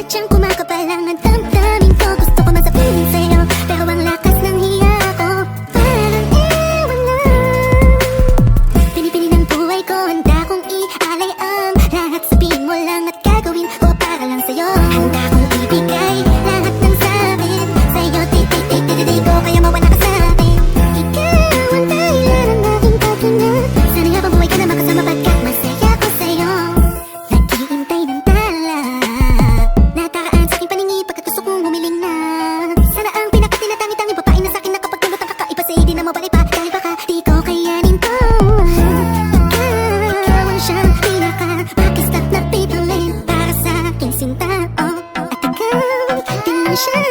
kitchen kumakapal ang damdam Shannon.